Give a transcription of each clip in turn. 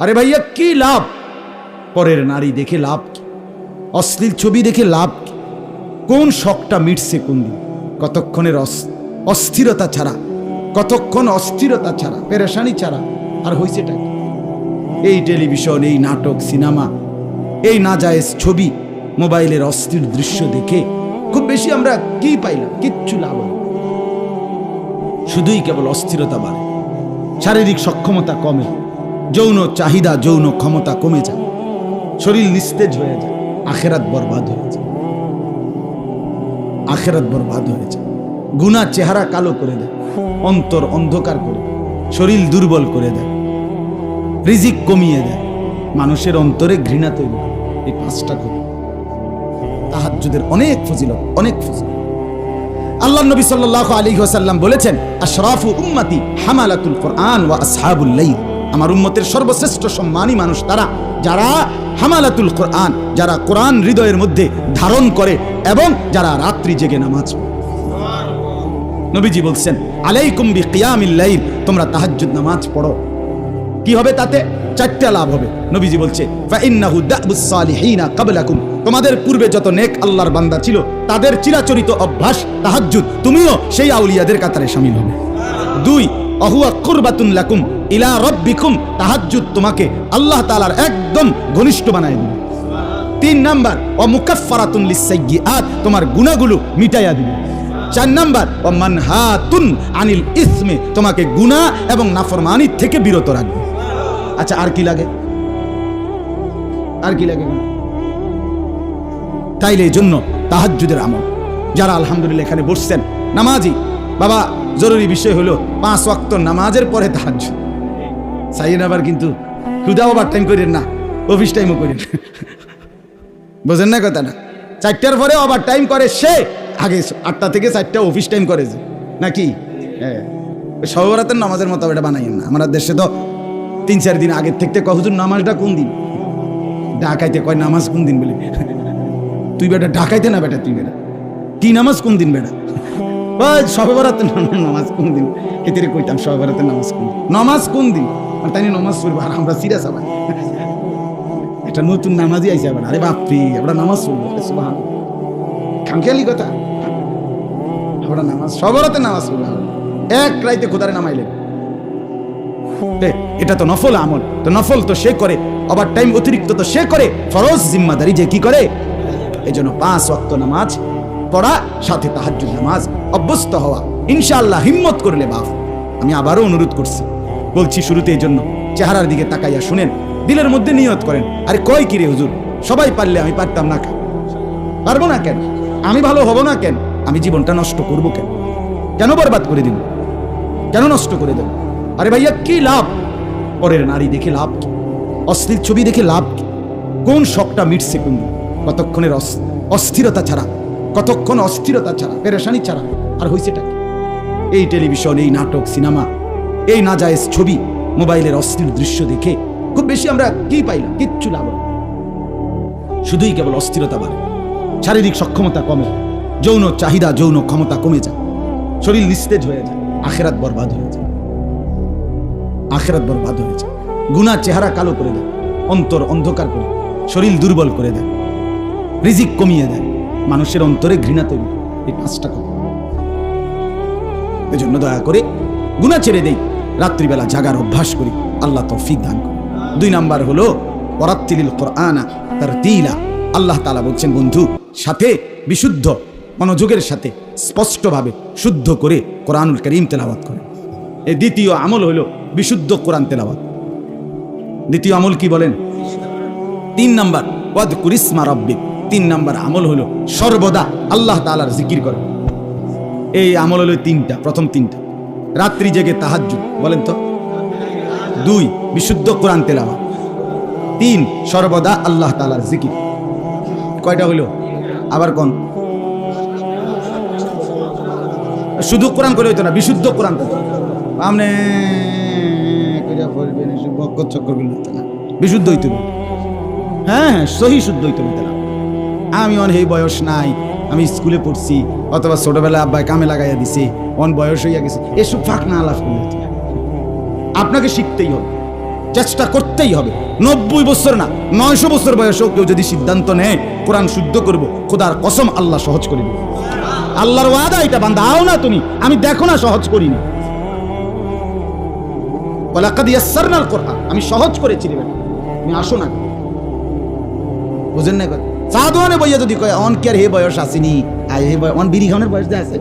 আরে ভাইয়া, কি লাভ? পরের নারী দেখে লাভ কি? অশ্লীল ছবি দেখে লাভ কি? কোন শখটা মিটছে কোন দিন? কতক্ষণের অস্থিরতা ছাড়া, কতক্ষণ অস্থিরতা ছাড়া, পেরেশানি ছাড়া, আর হয়েছেটা এই টেলিভিশন, এই নাটক, সিনেমা, এই না নাজায়েজ ছবি, মোবাইলের অস্থির দৃশ্য দেখে খুব বেশি আমরা কি পাইলাম? কিচ্ছু লাভ শুধুই কেবল অস্থিরতা বাড়ে। শারীরিক সক্ষমতা কমে। যৌন চাহিদা, যৌন ক্ষমতা কমে যায়। শরীর নিস্তেজ হয়ে যায়। আখেরাত বরবাদ হয়ে যায়। আখেরাত বরবাদ হয়ে যায়। গুণা চেহারা কালো করে দেয়। অন্তর অন্ধকার করে শরীর দুর্বল করে দেয়। রিজিক কমিয়ে দেয়। মানুষের অন্তরে ঘৃণা তৈরি। এই পাঁচটা কথা তাহাজ্জুদের অনেক ফজিলত অনেক ফজিলত। আল্লাহ নবী সাল্লাল্লাহু আলাইহি ওয়াসাল্লাম বলেছেন, আশরাফু উম্মতি হামালাতুল কোরআন ওয়া আসহাবুল লাইল। আমার উম্মতের সর্বশ্রেষ্ঠ সম্মানী মানুষ তারা, যারা হামালাতুল কোরআন, যারা কোরআন হৃদয়ের মধ্যে ধারণ করে এবং যারা রাত্রি জেগে নামাজ নবীজি বলছেন, আলাইকুম বি কিয়ামিল লাইল, তোমরা তাহাজ্জুদ নামাজ পড়ো। কি হবে তাতে? চারটা লাভ হবে। নবীজি বলছে ক্বাবলাকুম তোমাদের পূর্বে যত নেক আল্লাহর বান্দা ছিল, তাদের চিরাচরিত অভ্যাস, তাহাজ্জুদ, তুমিও সেই আউলিয়াদের কাতারে শামিল হবে। দুই অহুয়া কুরবাতুন লাকুম, ইলা রাব্বিকুম, তাহাজ্জুদ তোমাকে আল্লাহ তাআলার একদম ঘনিষ্ঠ বানায় দিবে। তিন নাম্বার ও মুকাফফারাতুন লিসাইয়্যাত তোমার গুনাহগুলো মিটাইয়া দিবে। চার নাম্বার ও মানহাতুন আনিল ইসমে, তোমাকে গুনাহ এবং নাফরমানি থেকে বিরত রাখবে। আচ্ছা আর কি লাগে? আর কি লাগে? তাইলে এই জন্য তাহাজ্জুদের আমল। যারা আলহামদুলিল্লাহ এখানে বসছেন, নামাজি, বাবা জরুরি বিষয় হলো পাঁচ ওয়াক্ত নামাজের পরে তাহাজ্জুদ। সাইয়েন আবার কিন্তু ক্ষুদা ওভার টাইম করেন না অফিস টাইমও করেন বোঝেন না কথাটা? চারটার পরে ওভার টাইম করে, সে আগে আটটা থেকে চারটা অফিস টাইম করে যে। নাকি? হ্যাঁ। সবরাতের নামাজের মতো এটা বানাইয়েন না। আমার দেশে তো তিন চার দিন আগের থেকে কহুজুর নামাজটা কোন দিন? ডাকাইতে কয়, নামাজ কোন দিন? বলি। তুই বেটা ডাকাইতে না বেটা তুই বেটা? কি নামাজ কোন দিন বেটা? ওই নামাজ কোন দিন? কইতাম নামাজ কোন নামাজ কোন দিন? আর তাই নামাজ আর আমরা সিরিয়াস আবার। একটা নতুন নামাজই আবার, আরে আমরা নামাজ কথা? আমরা নামাজ নামাজ এক রাইতে খোদারে নামাইলেন। এটা তো নফল আমল, তো নফল তো সে করে, আবার টাইম অতিরিক্ত তো সে করে, ফরজ জিম্মাদারি যে কি করে? এই জন্য পাঁচ ওয়াক্ত নামাজ পড়া, সাথে তাহাজ্জুদ নামাজ অভ্যস্ত হওয়া। ইনশাআল্লাহ হিম্মত করলে বাপ। আমি আবারও অনুরোধ করছি। বলছি শুরুতে এই জন্য চেহারার দিকে তাকাইয়া শুনেন, দিলের মধ্যে নিয়ত করেন। আরে কয় কিরে হুজুর? সবাই পারলে আমি পারতাম না কেন? পারব না কেন? আমি ভালো হব না কেন? আমি জীবনটা নষ্ট করব কেন? কেন বরবাদ করে দিব কেন নষ্ট করে দেব আরে ভাইয়া, কি লাভ? পরের নারী দেখে লাভ কি? অশ্লীল ছবি দেখে লাভ কি? কোন শখটা মিটছে কোন কতক্ষণের অস্থিরতা ছাড়া কতক্ষণ অস্থিরতা ছাড়া, পেরেশানি ছাড়া, আর হয়েছেটা এই টেলিভিশন, এই নাটক, সিনেমা, এই নাজায়েজ ছবি, মোবাইলের অস্থির দৃশ্য দেখে খুব বেশি আমরা কি পাইলাম? কিচ্ছু লাভ শুধুই কেবল অস্থিরতা বাড়ে। শারীরিক সক্ষমতা কমে যৌন চাহিদা, যৌন ক্ষমতা কমে যায়। শরীর নিস্তেজ হয়ে যায়। আখেরাত বরবাদ হয়ে যায়। আখেরাত বরবাদ হয়ে যায়। গুনাহ চেহারা কালো করে দেয়। অন্তর অন্ধকার করে শরীর দুর্বল করে দেয়। রিজিক কমিয়ে দেয়। মানুষের অন্তরে ঘৃণা তৈরি এই পাঁচটা কথা। এজন্য দয়া করে গুনাহ ছেড়ে দেই, রাত্রিবেলা জাগার অভ্যাস করি, আল্লাহ তৌফিক দান করে দুই নাম্বার হলো পরাত্তিলিল কোরআনা তার তিলা আল্লাহ তালা বলছেন, বন্ধু, সাথে, বিশুদ্ধ, মনোযোগের সাথে, স্পষ্টভাবে, শুদ্ধ করে কোরআনুল করিম তেলাওয়াত করে এই দ্বিতীয় আমল হলো, বিশুদ্ধ কোরআন তেলাওয়াত। দ্বিতীয় আমল কি বলেন? তিন নাম্বার ওয়াদ কুরিসমা রব্বিক। তিন নাম্বার আমল হলো সর্বদা আল্লাহ তালার জিকির করে। এই আমল হলো তিনটা, প্রথম তিনটা। রাত্রি জেগে তাহাজ্জুদ, বলেন তো। দুই, বিশুদ্ধ কোরআন তেলাওয়াত। তিন, সর্বদা আল্লাহ তালার জিকির। কয়টা হইল আবার কোন? শুধু কোরআন করে হইতো না, বিশুদ্ধ কোরআন তো আমনে কইরা বলবেন চক্করগুলো হতো না বিশুদ্ধ হইতো হ্যাঁ হ্যাঁ সহি শুদ্ধ হইতো না আমি অন এই বয়স নাই। আমি স্কুলে পড়ছি, অথবা ছোটবেলায় আব্বাই কামে লাগাইয়া দিছে, অন বয়স হইয়া গেছে। এসব ফাঁক না আলাপ আপনাকে শিখতেই হবে, চেষ্টা করতেই হবে। নব্বই বছর না, নয়শো বছর বয়সেও কেউ যদি সিদ্ধান্ত নেয়, কোরআন শুদ্ধ করব, খোদার কসম আল্লাহ সহজ করে দেবে। আল্লাহর ওয়াদা এটা, বান্দা, আও না তুমি, আমি দেখো না সহজ করিনি। আমি সহজ করেছি তুমি আসো না। বুঝেন না কথা সাধুয়ানে বইয়া যদি কয়, অন কি আর হে বয়স আসেনি আয় হে অন বিড়ি খাওয়ানোর বয়স আছে।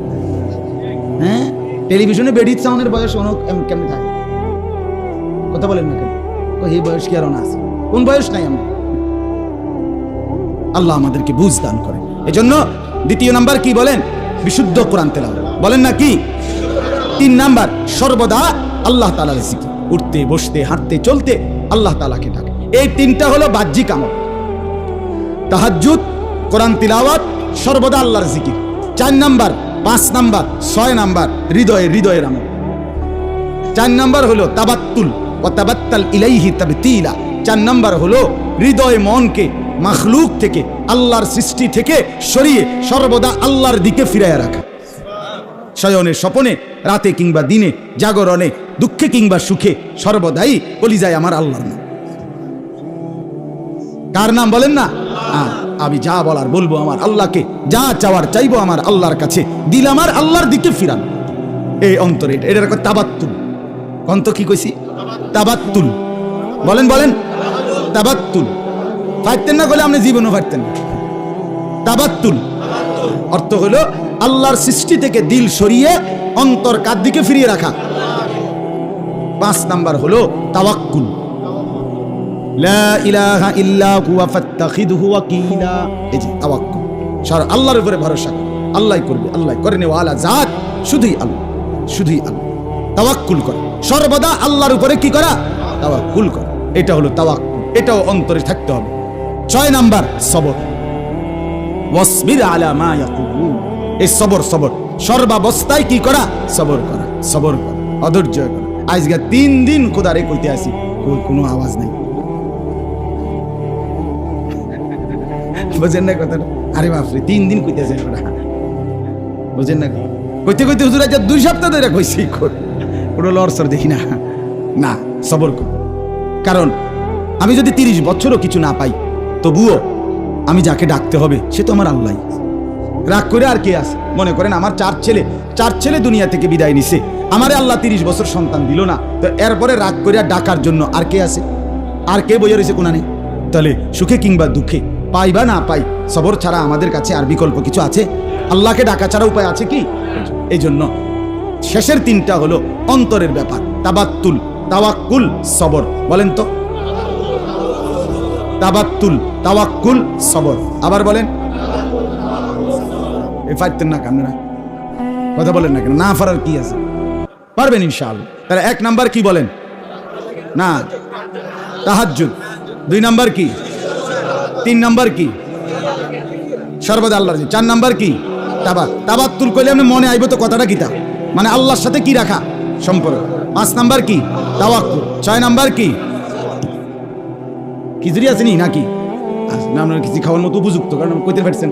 হ্যাঁ টেলিভিশনে বেডিত সাউনের বয়স অন কেম- কেমনে থাকে? কথা বলেন না কেন? হে বয়স কি আর অন আছে? কোন বয়স নাই আমরা আল্লাহ আমাদেরকে বুঝ দান করে এজন্য দ্বিতীয় নাম্বার কি বলেন? বিশুদ্ধ কোরআন তেলাও বলেন না কি? তিন নাম্বার, সর্বদা আল্লাহ তালার জিকির। উঠতে, বসতে, হাঁটতে, চলতে আল্লাহ তালাকে ডাকে। এই তিনটা হলো বাহ্যিক আমল। তাহাজ্জুদ, কোরআন তিলাওয়াত, সর্বদা আল্লাহর জিকির। চার নাম্বার, পাঁচ নাম্বার, ছয় নাম্বার, হৃদয়ে হৃদয়ের আমল। চার নাম্বার হলো তাবাত্তুল ও তাবাত্তাল ইলাইহি তাবতিলা। চার নাম্বার হলো হৃদয় মনকে, মাখলুক থেকে, আল্লাহর সৃষ্টি থেকে সরিয়ে সর্বদা আল্লাহর দিকে ফিরাইয়া রাখা। শয়নে স্বপনে, রাতে কিংবা দিনে, জাগরণে, দুঃখে কিংবা সুখে সর্বদাই বলি যায় আমার আল্লাহর নাম। কার নাম বলেন না? আমি যা বলার বলব আমার আল্লাহকে, যা চাওয়ার চাইব আমার আল্লাহর কাছে। দিল আমার আল্লাহর দিকে ফিরান। এই অন্তরে এটা এটার তাবাত্তুল। অন্ত কি কইছি? তাবাত্তুল। বলেন বলেন। তাবাত্তুল। পারতেন না বলে আপনি জীবনও পারতেন না। তাবাত্তুল। অর্থ হলো আল্লাহর সৃষ্টি থেকে দিল সরিয়ে অন্তর কার দিকে ফিরিয়ে রাখা? পাঁচ নাম্বার হলো তাওয়াক্কুল। আল্লাহর উপরে ভরসা কর। করবে আল্লাহ করে নেওয়ালা জাত শুধুই আল্লাহ শুধুই আল্লাহ। তাওয়াক্কুল কর। সর্বদা আল্লাহর উপরে কি করা? তাওয়াক্কুল কর। এটা হলো তাওয়াক্কুল। এটাও অন্তরে থাকতে হবে। ছয় নাম্বার, সবর। ওয়াসবির আলা মা ইয়াকুলুন। এই সবর সবর। সর্বাবস্থায় কি করা? সবর করা সবর করা। অধৈর্য করা আজকে তিন দিন খোদারে কইতে আসি কোনো আওয়াজ নাই। বুঝেন না কথাটা? আরে বাপরে, তিন দিন কইতেছে ওরা। বুঝেন না কইতে কইতে হুজুর আজ দুই সপ্তাহ ধরে কইছি কই। কোনো লড়সর দেখি না। না, সবর কর। কারণ আমি যদি তিরিশ বছরও কিছু না পাই, তবুও আমি যাকে ডাকতে হবে, সে তো আমার আল্লাহ। রাগ করে আর কে আছে? মনে করেন আমার চার ছেলে চার ছেলে দুনিয়া থেকে বিদায় নিছে। আমারে আল্লাহ তিরিশ বছর সন্তান দিল না। তো এরপরে রাগ করে ডাকার জন্য আর কে আছে? আর কে বইয়া রয়েছে কোনা নেই তাহলে সুখে কিংবা দুঃখে? পাই বা না পাই, সবর ছাড়া আমাদের কাছে আর বিকল্প কিছু আছে? আল্লাহকে ডাকা ছাড়া উপায় আছে কি? এই জন্য শেষের তিনটা হলো অন্তরের ব্যাপার, তাবাত্তুল, তাওয়াক্কুল, সবর। বলেন তো। তাবাত্তুল, তাওয়াক্কুল, সবর। আবার বলেন। এ না কেন কথা বলেন না কেন? না ফারার কি আছে? পারবেন ইনশাআল্লাহ। তাহলে এক নাম্বার কি বলেন? না। তাহাজ্জুদ। দুই নাম্বার কি? তিন নাম্বার কি? সর্বদা আল্লাহর। চার নাম্বার কি? তাবা তাবাত্তুল করলে আপনি মনে আইব তো কথাটা কিতা? মানে আল্লাহর সাথে কি রাখা সম্পর্ক? পাঁচ নাম্বার কি? তাওয়াক্কুল। ছয় নাম্বার কি? খিচুড়ি আছে নি নাকি? আচ্ছা, না আপনারা খিচুড়ি খাওয়ার মতো উপযুক্ত কারণ কইতে পারছেন।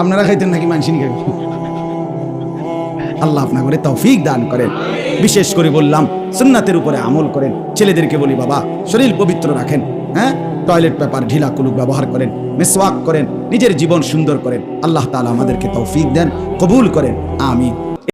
আপনারা খাইতেন নাকি মানসিনি খাই আল্লাহ আপনার করে তৌফিক দান করেন। বিশেষ করে বললাম সুন্নাতের উপরে আমল করেন। ছেলেদেরকে বলি বাবা শরীর পবিত্র রাখেন। হ্যাঁ? টয়লেট পেপার ঢিলা কুলুক ব্যবহার করেন, মেসওয়াক করেন, নিজের জীবন সুন্দর করেন। আল্লাহ তালা আমাদেরকে তৌফিক দেন, কবুল করেন। আমিন।